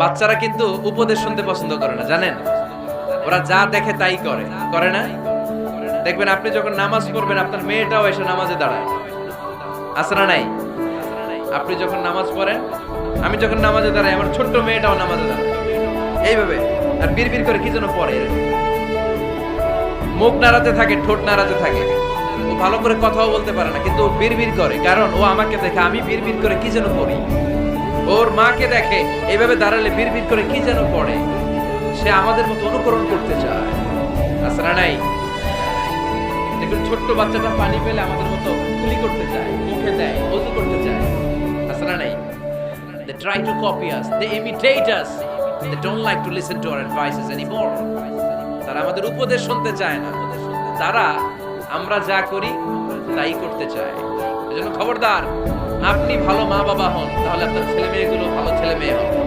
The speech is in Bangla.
বাচ্চারা কিন্তু উপদেশ শুনতে পছন্দ করে না, জানেন? ওরা যা দেখে তাই করে। করে না? দেখবেন আপনি যখন নামাজ পড়বেন, আপনার মেয়েটাও এসে নামাজে দাঁড়ায়। আছে না নাই? আপনি যখন নামাজ পড়েন, আমি যখন নামাজে দাঁড়াই, আমার ছোট্ট মেয়েটাও নামাজে দাঁড়ায়। এইভাবে, আর বিড়বিড় করে কি যেন পড়ে। মুখ নাড়াতে থাকে, ঠোঁট নাড়াতে থাকে। ও ভালো করে কথাও বলতে পারে না, কিন্তু ও বিড়বিড় করে, কারণ ও আমাকে দেখে আমি বিড়বিড় করে কি যেন পড়ি। ওর মাকে দেখে এইভাবে দাঁড়ালে বিড়বিড় করে কি যেন পড়ে সে আমাদের মতো অনুকরণ করতে চায় নাই দেখুন, ছোট্ট বাচ্চাটা পানি পেলে আমাদের মতো কুলি করতে চায়, মুখে দেয় অজু করতে চায় আসরা নাই They try to copy us. They imitate us. They don't like to listen to our advices anymore. তারা আমাদের উপদেশ শুনতে চায় না তারা, আমরা যা করি তাই করতে চায়। এজন্য খবরদার, আপনি ভালো মা বাবা হন, তাহলে আপনার ছেলে মেয়েগুলো ভালো ছেলে মেয়ে হবে।